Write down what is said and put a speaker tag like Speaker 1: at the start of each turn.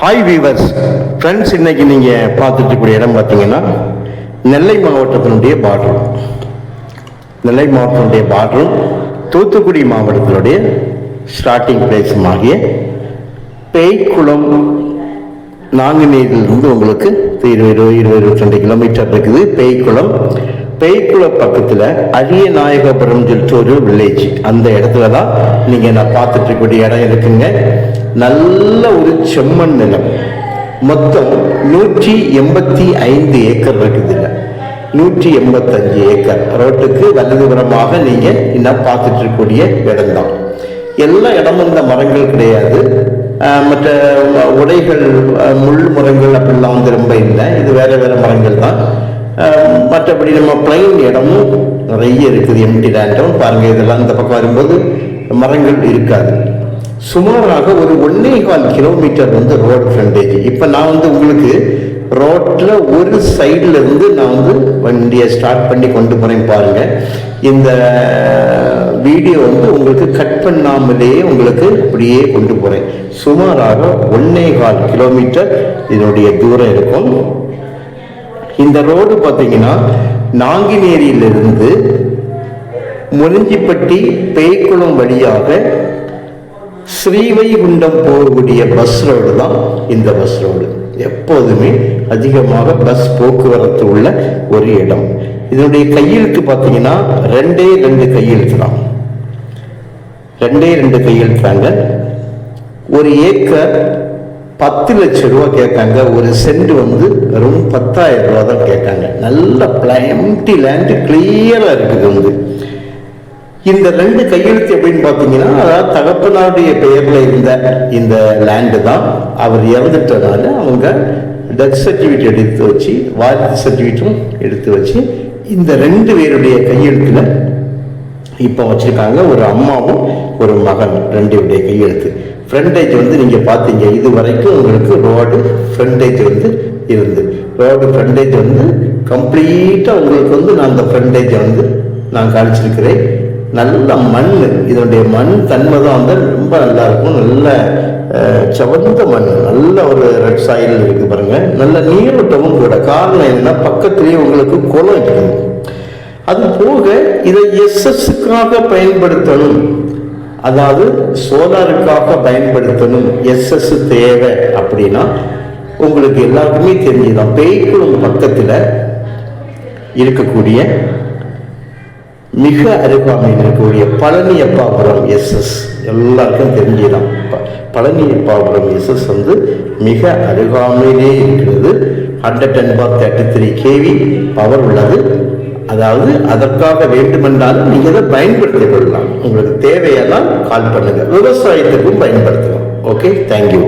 Speaker 1: Hi viewers friends இன்னைக்கு நீங்கள் பார்த்துட்டு இருக்கக்கூடிய இடம் பார்த்தீங்கன்னா நெல்லை மாவட்டத்தினுடைய பார்டர் நெல்லை மாவட்டத்தினுடைய பார்டரும் தூத்துக்குடி மாவட்டத்தினுடைய ஸ்டார்டிங் பிளேஸுமாகிய பேய்க்குளம் நாங்குநீரிலிருந்து உங்களுக்கு இருபது இருபது இருபத்தி கிலோமீட்டர் இருக்குது. பேய்க்குளம் பேய்க்குள பக்கத்தில் அரிய நாயகபுரம் சொல்லிட்டு ஒரு வில்லேஜ் அந்த இடத்துல தான் நீங்கள் நான் பார்த்துட்டு இருக்கக்கூடிய இடம் இருக்குங்க. நல்ல ஒரு செம்மண் நிலம். மொத்தம் நூற்றி எண்பத்தி ஐந்து ஏக்கர் இருக்குது இல்லை நூற்றி எண்பத்தஞ்சு ஏக்கர். ரோட்டுக்கு வலதுபுறமாக நீங்கள் இன்னும் பார்த்துட்டு இருக்கக்கூடிய இடம்தான். எல்லா இடமும் இந்த மரங்கள் கிடையாது. மற்ற உடைகள் முள் அப்படி நம்ம பிளைன் இடமும் நிறைய இருக்குது. எம்டி லேண்டும் பாருங்க இதெல்லாம் இந்த பக்கம் வரும்போது மரங்கள் இருக்காது. சுமாராக ஒரு ஒன்னே கால் கிலோமீட்டர் வந்து ரோடு ஃப்ரண்டேஜ் இப்போ நான் வந்து உங்களுக்கு ரோட்டில் ஒரு சைடில் இருந்து நான் வந்து வண்டியை ஸ்டார்ட் பண்ணி கொண்டு போகிறேன் பாருங்கள் இந்த வீடியோ வந்து உங்களுக்கு கட் பண்ணாமலேயே உங்களுக்கு அப்படியே கொண்டு போகிறேன் சுமாராக ஒன்னே கால் கிலோமீட்டர் இதனுடைய தூரம் இருக்கும். இந்த ரோடு பார்த்தீங்கன்னா நாங்குநேரியிலிருந்து முனிஞ்சிப்பட்டி பேய்க்குளம் வழியாக ஸ்ரீவைகுண்டம் போகக்கூடிய பஸ் ரோடு தான் இந்த பஸ் ரோடு எப்போதுமே அதிகமாக பஸ் போக்குவரத்து உள்ள ஒரு இடம். இதனுடைய கையெழுத்து பார்த்தீங்கன்னா ரெண்டே ரெண்டு கையெழுத்து தான். ரெண்டே ரெண்டு கையெழுத்துறாங்க ஒரு ஏக்கர் பத்து லட்சம் ரூபா கேட்காங்க ஒரு சென்ட் வந்து வெறும் பத்தாயிரம் ரூபா தான் கேட்காங்க நல்ல எம்டி லேண்டு கிளியராக இருக்குது வந்து இந்த ரெண்டு கையெழுத்து எப்படின்னு பார்த்தீங்கன்னா அதாவது தகப்பனாருடைய பெயரில் இருந்த இந்த லேண்டு தான் அவர் இறந்துட்டனால அவங்க டெத் சர்டிஃபிகேட் எடுத்து வச்சு வாரிசு சர்டிஃபிகேட்டும் எடுத்து வச்சு இந்த ரெண்டு பேருடைய கையெழுத்தில் இப்போ வச்சுருக்காங்க. ஒரு அம்மாவும் ஒரு மகன் ரெண்டுடைய கையெழுத்து. ஃப்ரண்டேஜ் வந்து நீங்கள் பார்த்தீங்க இது வரைக்கும் உங்களுக்கு ரோடு ஃப்ரண்டேஜ் வந்து இருந்து. ரோடு ஃப்ரண்டேஜ் வந்து கம்ப்ளீட்டாக உங்களுக்கு வந்து நான் அந்த ஃப்ரண்டேஜை வந்து நான் காமிச்சிருக்கிறேன். நல்ல மண் இதனுடைய மண் தன்மை தான் வந்து ரொம்ப நல்லா இருக்கும். நல்ல சவந்த மண் நல்ல ஒரு ரெட் சாயில் இருக்குது பாருங்கள் நல்ல நீரோட்டமும் கூட. காரணம் என்ன பக்கத்துலேயே உங்களுக்கு குளம் இருக்குது அது போக இதை எஸ்எஸ்க்காக பயன்படுத்தணும். அதாவது சோலாருக்காக பயன்படுத்தணும். எஸ்எஸ் தேவை அப்படின்னா உங்களுக்கு எல்லாருக்குமே தெரிஞ்சுதான். பேய்க்குளம் பக்கத்தில் இருக்கக்கூடிய மிக அருகாமையில் இருக்கக்கூடிய பழனி அப்பாபுரம் எஸ்எஸ் எல்லாருக்கும் தெரிஞ்சுதான். ப- பழனி அப்பாபுரம் எஸ்எஸ் வந்து மிக அருகாமையிலே இருக்கிறது. Hundred and four thirty three KV power உள்ளது. அதாவது அதற்காக வேண்டுமென்றாலும் நீங்கள் அதை பயன்படுத்திக் கொள்ளலாம். உங்களுக்கு தேவையெல்லாம் கால் பண்ணுங்க. விவசாயத்துக்கும் பயன்படுத்தலாம். Okay thank you